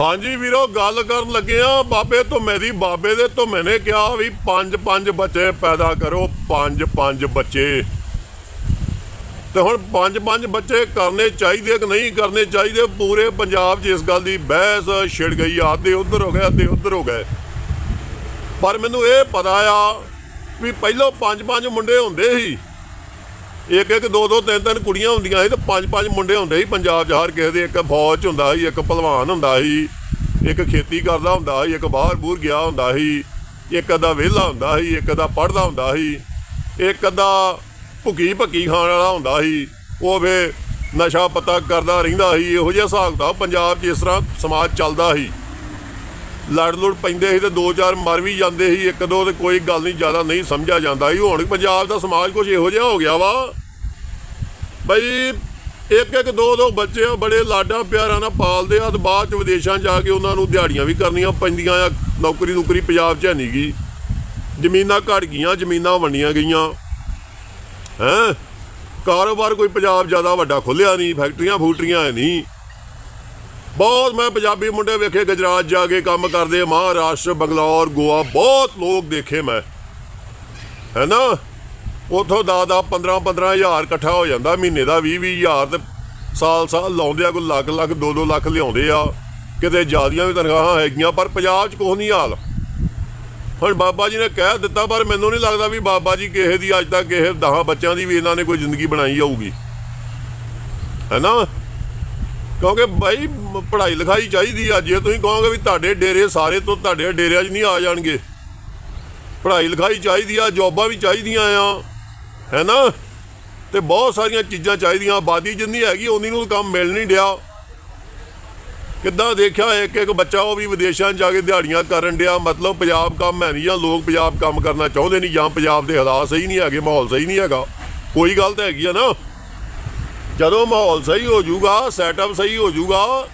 ਹਾਂਜੀ ਵੀਰੋ, ਗੱਲ ਕਰਨ ਲੱਗੇ ਆ, ਬਾਬੇ ਤੋਂ ਮੇਰੀ, ਬਾਬੇ ਦੇ ਤੋਂ ਮੈਨੇ ਕਿਹਾ ਵੀ ਪੰਜ ਪੰਜ ਬੱਚੇ ਪੈਦਾ ਕਰੋ, ਪੰਜ ਪੰਜ ਬੱਚੇ। ਤੇ ਹੁਣ ਪੰਜ ਪੰਜ ਬੱਚੇ ਕਰਨੇ ਚਾਹੀਦੇ ਕਿ ਨਹੀਂ ਕਰਨੇ ਚਾਹੀਦੇ, ਪੂਰੇ ਪੰਜਾਬ 'ਚ ਇਸ ਗੱਲ ਦੀ ਬਹਿਸ ਛਿੜ ਗਈ ਆ ਤੇ ਉਧਰ ਹੋ ਗਿਆ ਤੇ ਉਧਰ ਹੋ ਗਏ। ਪਰ ਮੈਨੂੰ ਇਹ ਪਤਾ ਆ ਵੀ ਪਹਿਲਾਂ ਪੰਜ ਪੰਜ ਮੁੰਡੇ ਹੁੰਦੇ ਸੀ ਇੱਕ ਇੱਕ ਦੋ ਦੋ ਤਿੰਨ ਤਿੰਨ ਕੁੜੀਆਂ ਹੁੰਦੀਆਂ ਸੀ ਤੇ ਪੰਜ ਪੰਜ ਮੁੰਡੇ ਹੁੰਦੇ ਸੀ ਪੰਜਾਬ 'ਚ, ਹਰ ਕਿਸੇ ਦੇ ਇੱਕ ਫੌਜ 'ਚ ਹੁੰਦਾ ਸੀ, ਇੱਕ ਭਲਵਾਨ ਹੁੰਦਾ ਸੀ, ਇੱਕ ਖੇਤੀ ਕਰਦਾ ਹੁੰਦਾ ਸੀ, ਇੱਕ ਬਾਹਰ ਬੂਰ ਗਿਆ ਹੁੰਦਾ ਸੀ, ਇੱਕ ਅੱਧਾ ਵਿਹਲਾ ਹੁੰਦਾ ਸੀ, ਇੱਕ ਅੱਧਾ ਪੜਦਾ ਹੁੰਦਾ ਸੀ, ਇੱਕ ਅੱਧਾ ਭੁੱਕੀ ਭੱਕੀ ਖਾਣ ਵਾਲਾ ਹੁੰਦਾ ਸੀ, ਉਹ ਵੇ ਨਸ਼ਾ ਪਤਾ ਕਰਦਾ ਰਹਿੰਦਾ ਸੀ, ਇਹੋ ਜਿਹਾ ਹਿਸਾਬ ਦਾ ਪੰਜਾਬ 'ਚ ਇਸ ਤਰ੍ਹਾਂ ਸਮਾਜ ਚੱਲਦਾ ਸੀ। ਲੜ ਲੁੜ ਪੈਂਦੇ ਸੀ ਤੇ ਦੋ ਚਾਰ ਮਰ ਵੀ ਜਾਂਦੇ ਸੀ, ਇੱਕ ਦੋ ਤੇ ਕੋਈ ਗੱਲ ਨਹੀਂ, ਜ਼ਿਆਦਾ ਨਹੀਂ ਸਮਝਿਆ ਜਾਂਦਾ ਸੀ। ਹੁਣ ਪੰਜਾਬ ਦਾ ਸਮਾਜ ਕੁਝ ਇਹੋ ਜਿਹਾ ਹੋ ਗਿਆ ਵਾ। ਬਈ, ਇੱਕ ਇੱਕ ਦੋ ਦੋ ਬੱਚੇ ਆ, ਬੜੇ ਲਾਡਾਂ ਪਿਆਰਾਂ ਨਾਲ ਪਾਲਦੇ ਆ ਤੇ ਬਾਅਦ ਚ ਵਿਦੇਸ਼ਾਂ ਜਾ ਕੇ ਉਹਨਾਂ ਨੂੰ ਦਿਹਾੜੀਆਂ ਵੀ ਕਰਨੀਆਂ ਪੈਂਦੀਆਂ ਆ। ਨੌਕਰੀ ਨੌਕਰੀ ਪੰਜਾਬ 'ਚ ਹੈ ਨਹੀਂ ਗਈ ਜ਼ਮੀਨਾਂ ਘਟ ਗਈਆਂ, ਜ਼ਮੀਨਾਂ ਵੰਡੀਆਂ ਗਈਆਂ। ਹੈਂ? ਕਾਰੋਬਾਰ ਕੋਈ ਪੰਜਾਬ ਜ਼ਿਆਦਾ ਵੱਡਾ ਖੁੱਲਿਆ ਨਹੀਂ ਫੈਕਟਰੀਆਂ ਫੂਟਰੀਆਂ ਹੈ ਨਹੀਂ ਬਹੁਤ ਮੈਂ ਪੰਜਾਬੀ ਮੁੰਡੇ ਵੇਖੇ, ਗੁਜਰਾਤ ਜਾ ਕੇ ਕੰਮ ਕਰਦੇ, ਮਹਾਰਾਸ਼ਟਰ, ਬੰਗਲੌਰ, ਗੋਆ, ਬਹੁਤ ਲੋਕ ਦੇਖੇ ਮੈਂ। ਹੈ ਨਾ ਉਥੋਂ ਦਾ ਦਾ 15 15 ਹਜ਼ਾਰ ਇਕੱਠਾ ਹੋ ਜਾਂਦਾ, ਮਹੀਨੇ ਦਾ 20 20 ਹਜ਼ਾਰ ਤੇ ਸਾਲ ਸਾਲ ਲਾਉਂਦੇ ਆ, ਕੋਈ ਲੱਖ ਲੱਖ 2 2 ਲੱਖ ਲਿਆਉਂਦੇ ਆ। ਕਿਤੇ ਜਿਆਦੀਆਂ ਵੀ ਤਨਖਾਹਾਂ ਹੈਗੀਆਂ, ਪਰ ਪੰਜਾਬ 'ਚ ਕੁਛ ਨਹੀਂ ਹਾਲ। ਹੁਣ ਬਾਬਾ ਜੀ ਨੇ ਕਹਿ ਦਿੱਤਾ, ਪਰ ਮੈਨੂੰ ਨਹੀਂ ਲੱਗਦਾ ਵੀ ਬਾਬਾ ਜੀ ਕਿਸੇ ਦੀ ਅੱਜ ਤੱਕ, ਕਿਸੇ 10 ਬੱਚਿਆਂ ਦੀ ਵੀ ਇਹਨਾਂ ਨੇ ਕੋਈ ਜ਼ਿੰਦਗੀ ਬਣਾਈ ਹੋਊਗੀ। ਹੈ ਨਾ ਕਿਉਂਕਿ ਬਾਈ, ਪੜ੍ਹਾਈ ਲਿਖਾਈ ਚਾਹੀਦੀ ਆ। ਜੇ ਤੁਸੀਂ ਕਹੋਗੇ ਵੀ ਤੁਹਾਡੇ ਡੇਰੇ ਸਾਰੇ ਤੋਂ ਤੁਹਾਡੇ ਡੇਰਿਆਂ 'ਚ ਨਹੀਂ ਆ ਜਾਣਗੇ। ਪੜ੍ਹਾਈ ਲਿਖਾਈ ਚਾਹੀਦੀ ਆ, ਜੌਬਾਂ ਵੀ ਚਾਹੀਦੀਆਂ ਆ, ਹੈ ਨਾ? ਤੇ ਬਹੁਤ ਸਾਰੀਆਂ ਚੀਜ਼ਾਂ ਚਾਹੀਦੀਆਂ। ਆਬਾਦੀ ਜਿੰਨੀ ਹੈਗੀ ਉਨੀ ਨੂੰ ਕੰਮ ਮਿਲ ਨਹੀਂ ਡਿਆ ਕਿੱਦਾਂ ਦੇਖਿਆ ਇੱਕ ਇੱਕ ਬੱਚਾ, ਉਹ ਵੀ ਵਿਦੇਸ਼ਾਂ 'ਚ ਜਾ ਕੇ ਦਿਹਾੜੀਆਂ ਕਰਨ ਡਿਆ। ਮਤਲਬ ਪੰਜਾਬ ਕੰਮ ਹੈ ਨਹੀਂ ਜਾਂ ਲੋਕ ਪੰਜਾਬ ਕੰਮ ਕਰਨਾ ਚਾਹੁੰਦੇ ਨਹੀਂ ਜਾਂ ਪੰਜਾਬ ਦੇ ਹਾਲਾਤ ਸਹੀ ਨਹੀਂ ਹੈਗੇ, ਮਾਹੌਲ ਸਹੀ ਨਹੀਂ ਹੈਗਾ। ਕੋਈ ਗੱਲ ਤਾਂ ਹੈਗੀ ਆ ਨਾ। ਜਦੋਂ ਮਾਹੌਲ ਸਹੀ ਹੋ ਜਾਊਗਾ ਸੈਟਅਪ ਸਹੀ ਹੋ ਜਾਊਗਾ,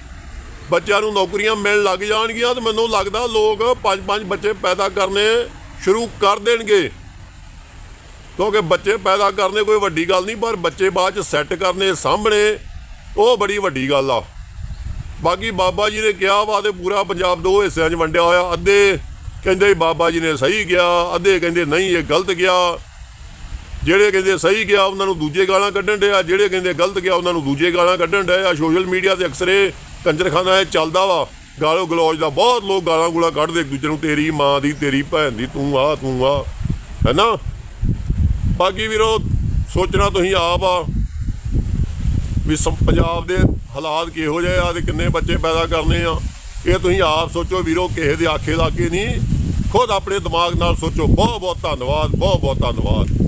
ਬੱਚਿਆਂ ਨੂੰ ਨੌਕਰੀਆਂ ਮਿਲਣ ਲੱਗ ਜਾਣਗੀਆਂ ਤੇ ਮੈਨੂੰ ਲੱਗਦਾ ਲੋਕ ਪੰਜ ਪੰਜ ਬੱਚੇ ਪੈਦਾ ਕਰਨੇ ਸ਼ੁਰੂ ਕਰ ਦੇਣਗੇ। ਕਿਉਂਕਿ ਬੱਚੇ ਪੈਦਾ ਕਰਨੇ ਕੋਈ ਵੱਡੀ ਗੱਲ ਨਹੀਂ, ਪਰ ਬੱਚੇ ਬਾਅਦ ਚ ਸੈੱਟ ਕਰਨੇ ਸਾਹਮਣੇ, ਉਹ ਬੜੀ ਵੱਡੀ ਗੱਲ ਆ। ਬਾਕੀ ਬਾਬਾ ਜੀ ਨੇ ਕਿਹਾ ਵਾ ਤੇ ਪੂਰਾ ਪੰਜਾਬ ਦੋ ਹਿੱਸਿਆਂ 'ਚ ਵੰਡਿਆ ਹੋਇਆ, ਅੱਧੇ ਕਹਿੰਦੇ ਬਾਬਾ ਜੀ ਨੇ ਸਹੀ ਕਿਹਾ, ਅੱਧੇ ਕਹਿੰਦੇ ਨਹੀਂ, ਇਹ ਗਲਤ ਗਿਆ ਜਿਹੜੇ ਕਹਿੰਦੇ ਸਹੀ ਗਿਆ, ਉਹਨਾਂ ਨੂੰ ਦੂਜੇ ਗਾਲਾਂ ਕੱਢਣ ਡਿਆ। ਜਿਹੜੇ ਕਹਿੰਦੇ ਗਲਤ ਗਿਆ, ਉਹਨਾਂ ਨੂੰ ਦੂਜੇ ਗਾਲਾਂ ਕੱਢਣ ਡਿਆ। ਆ ਸੋਸ਼ਲ ਮੀਡੀਆ ਤੇ ਅਕਸਰ ਇਹ ਕੰਜਰਖਾਨਾ ਇਹ ਚੱਲਦਾ ਵਾ। ਗਾਲੋ ਗਲੋਚ ਦਾ ਬਹੁਤ ਲੋਕ ਗਾਲਾਂ ਗੁਲਾ ਕੱਢਦੇ ਇੱਕ ਦੂਜੇ ਨੂੰ, ਤੇਰੀ ਮਾਂ ਦੀ, ਤੇਰੀ ਭੈਣ ਦੀ, ਤੂੰ ਆ ਤੂੰ ਆ। ਹੈਨਾ ਬਾਕੀ ਵੀਰੋ, ਸੋਚਣਾ ਤੁਸੀਂ ਆਪ ਆ ਵੀ ਸੰ- ਪੰਜਾਬ ਦੇ ਹਾਲਾਤ ਕਿਹੋ ਜਿਹੇ ਆ ਤੇ ਕਿੰਨੇ ਬੱਚੇ ਪੈਦਾ ਕਰਨੇ ਆ। ਇਹ ਤੁਸੀਂ ਆਪ ਸੋਚੋ ਵੀਰੋ, ਕਿਸੇ ਦੇ ਆਖੇ ਲਾਗੇ ਨਹੀਂ। ਖੁਦ ਆਪਣੇ ਦਿਮਾਗ ਨਾਲ ਸੋਚੋ। ਬਹੁਤ ਬਹੁਤ ਧੰਨਵਾਦ ਬਹੁਤ ਬਹੁਤ ਧੰਨਵਾਦ।